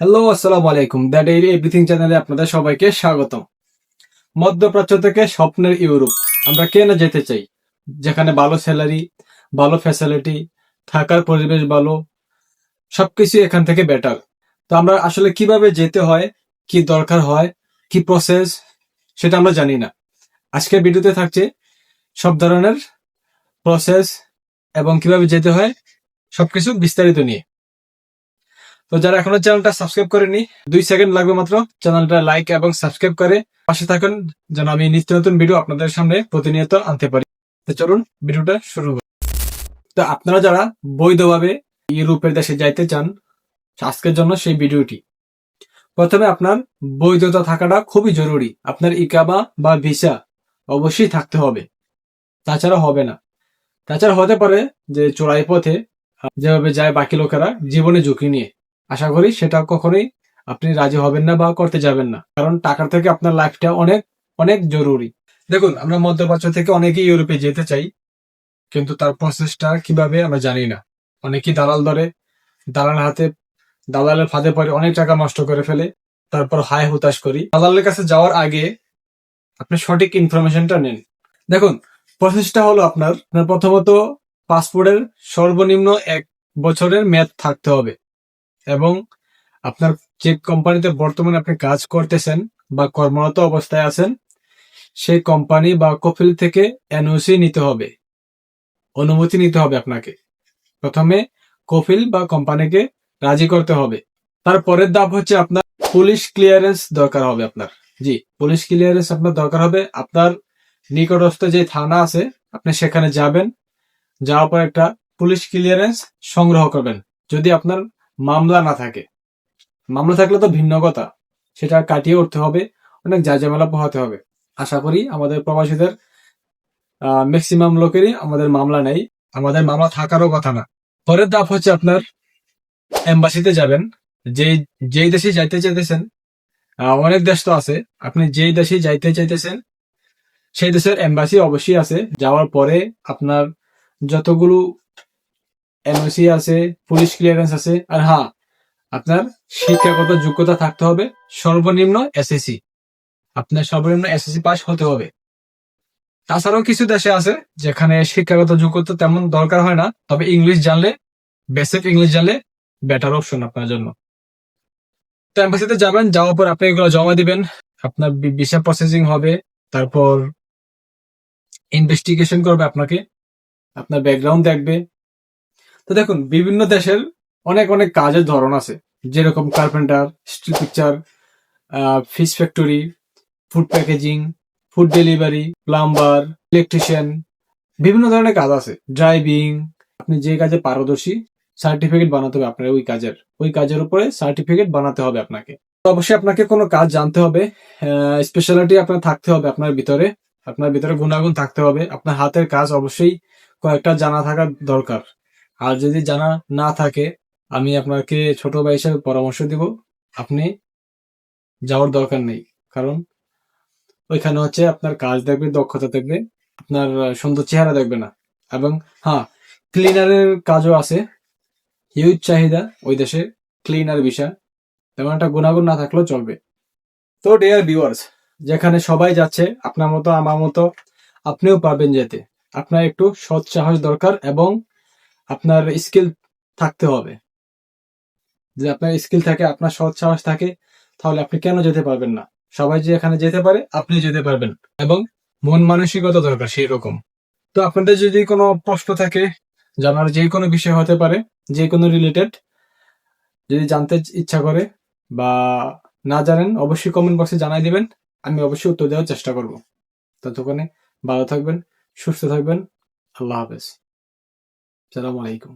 Hello আসসালামু আলাইকুম। The daily everything চ্যানেলে আপনাদের সবাইকে স্বাগতম। মধ্যপ্রাচ্য থেকে স্বপ্নের ইউরোপ আমরা কে না যেতে চাই? যেখানে ভালো স্যালারি ভালো ফ্যাসিলিটি থাকার পরিবেশ ভালো, সবকিছু এখান থেকে বেটার তো আমরা আসলে কীভাবে যেতে হয়, কি দরকার হয়, কি প্রসেস সেটা আমরা জানি না। আজকের ভিডিওতে থাকছে সব ধরনের প্রসেস এবং কীভাবে যেতে হয়, সবকিছু বিস্তারিত নিয়ে। তো যারা এখনও চ্যানেলটা সাবস্ক্রাইব করেনি, দুই সেকেন্ড লাগবে মাত্র। চ্যানেলটা লাইক এবং সাবস্ক্রাইব করে পাশে থাকুন, যেন আমি নিত্য নতুন ভিডিও আপনাদের সামনে প্রতিনিয়ত আনতে পারি। তো চলুন ভিডিওটা শুরু করি। তো আপনারা যারা বৈধভাবে ইউরোপের দেশে যাইতে চান, আজকের জন্য সেই ভিডিওটি প্রথমে আপনার বৈধতা থাকাটা খুবই জরুরি। আপনার ইকাবা বা ভিসা অবশ্যই থাকতে হবে। তাছাড়া হবে না। তাছাড়া হতে পারে যে চোরাই পথে, যেভাবে যায় বাকি লোকেরা জীবনে ঝুঁকি নিয়ে। আশা করি সেটা কখনোই আপনি রাজি হবেন না বা করতে যাবেন না। কারণ টাকার থেকে আপনার লাইফটা অনেক অনেক জরুরি। দেখুন, আমরা মধ্যপ্রাচ্য থেকে অনেকেই ইউরোপে যেতে চাই, কিন্তু তার প্রসেসটা কীভাবে আমরা জানি না। অনেকেই দালাল ধরে দালাল হাতে, দালালের ফাঁদে পড়ে অনেক টাকা নষ্ট করে ফেলে, তারপর হায় হুতাশ করি। দালালের কাছে যাওয়ার আগে আপনি সঠিক ইনফরমেশনটা নেন। দেখুন, প্রসেসটা হলো আপনার আপনার প্রথমত পাসপোর্টের সর্বনিম্ন এক বছরের মেয়াদ থাকতে হবে। এবং আপনার যে কোম্পানিতে বর্তমানে আপনি কাজ করতেছেন বা কর্মরত অবস্থায় আছেন, সেই কোম্পানি বা কফিল থেকে এনওসি নিতে হবে, অনুমতি নিতে হবে আপনাকে। প্রথমে কফিল বা কোম্পানিকে রাজি করতে হবে। তারপরের ধাপ হচ্ছে আপনার পুলিশ ক্লিয়ারেন্স দরকার হবে আপনার। জি, পুলিশ ক্লিয়ারেন্স আপনার দরকার হবে। আপনার নিকটস্থ যে থানা আছে, আপনি সেখানে যাবেন, যাওয়ার পর একটা পুলিশ ক্লিয়ারেন্স সংগ্রহ করবেন। যদি আপনার মামলা না থাকে। মামলা থাকলে তো ভিন্ন কথা। সেটা কাটিয়ে উঠতে হবে, অনেক জায়জামেলা পোহাতে হবে। আশা করি আমাদের প্রবাসীদের ম্যাক্সিমাম লোকেরই আমাদের মামলা নেই। আমাদের মামলা থাকারও কথা না। পরের ধাপ হচ্ছে আপনার এম্বাসিতে যাবেন। যেই যেই দেশে যাইতে চাইতেছেন অনেক দেশ তো আছে। আপনি যেই দেশে যাইতে চাইতেছেন, সেই দেশের এম্বাসি অবশ্যই আছে। যাওয়ার পরে আপনার যতগুলো এনওসি আছে পুলিশ ক্লিয়ারেন্স আছে, আর হ্যাঁ আপনার শিক্ষাগত যোগ্যতা থাকতে হবে, সর্বনিম্ন এসএসসি আপনার সর্বনিম্ন এসএসসি পাস হতে হবে। তাছাড়াও কিছু দেশে আছে যেখানে শিক্ষাগত যোগ্যতা তেমন দরকার হয় না, তবে ইংলিশ জানলে বেসিক ইংলিশ জানলে বেটার অপশন আপনার জন্য। তো এম্বাসিতে যাবেন, যাওয়ার পর আপনি এগুলো জমা দিবেন, আপনার ভিসা প্রসেসিং হবে, তারপর ইনভেস্টিগেশন করবে আপনাকে, আপনার ব্যাকগ্রাউন্ড দেখবে তো দেখুন, বিভিন্ন দেশের অনেক অনেক কাজের ধরন আছে। যেরকম carpenter street picture fish factory food packaging food delivery plumber electrician বিভিন্ন ধরনের কাজ আছে। ড্রাইভিং আপনি যে কাজে পারদর্শী সার্টিফিকেট বানাতে হবে আপনার ওই কাজের। ওই কাজের উপরে সার্টিফিকেট বানাতে হবে আপনাকে। তো অবশ্যই আপনাকে কোনো কাজ জানতে হবে স্পেশালিটি আপনার থাকতে হবে আপনার ভিতরে। আপনার ভিতরে গুণাগুণ থাকতে হবে। আপনার হাতের কাজ অবশ্যই কয়েকটা জানা থাকা দরকার। আর যদি জানা না থাকে, আমি আপনাকে ছোট ভাই হিসেবে পরামর্শ দিব। আপনি যাওয়ার দরকার নেই, কারণ ওইখানে হচ্ছে আপনার কাজ দেখবে, দক্ষতা দেখবে, আপনার সুন্দর চেহারা দেখবে না। এবং হ্যাঁ ক্লিনারের কাজও আছে হিউজ চাহিদা ওই দেশে ক্লিনার বিষয়। তেমন একটা গুণাগুণ না থাকলেও চলবে। তো ডিয়ার ভিউয়ার্স যেখানে সবাই যাচ্ছে, আপনার মতো, আমার মতো, আপনিও পারবেন যেতে। আপনার একটু সৎ সাহস দরকার এবং আপনার স্কিল থাকতে হবে। যে আপনার স্কিল থাকে, আপনার সৎ সাহস থাকে, তাহলে আপনি কেন যেতে পারবেন না? সবাই যে এখানে যেতে পারে আপনি যেতে পারবেন। এবং মন মানসিকতা দরকার সেই রকম তো আপনাদের যদি কোনো প্রশ্ন থাকে জানার যে কোনো বিষয় হতে পারে, যে কোনো রিলেটেড যদি জানতে ইচ্ছা করে বা না জানেন, অবশ্যই কমেন্ট বক্সে জানাই দিবেন। আমি অবশ্যই উত্তর দেওয়ার চেষ্টা করব। ততক্ষণে ভালো থাকবেন, সুস্থ থাকবেন। আল্লাহ হাফেজ। সালাম আলাইকুম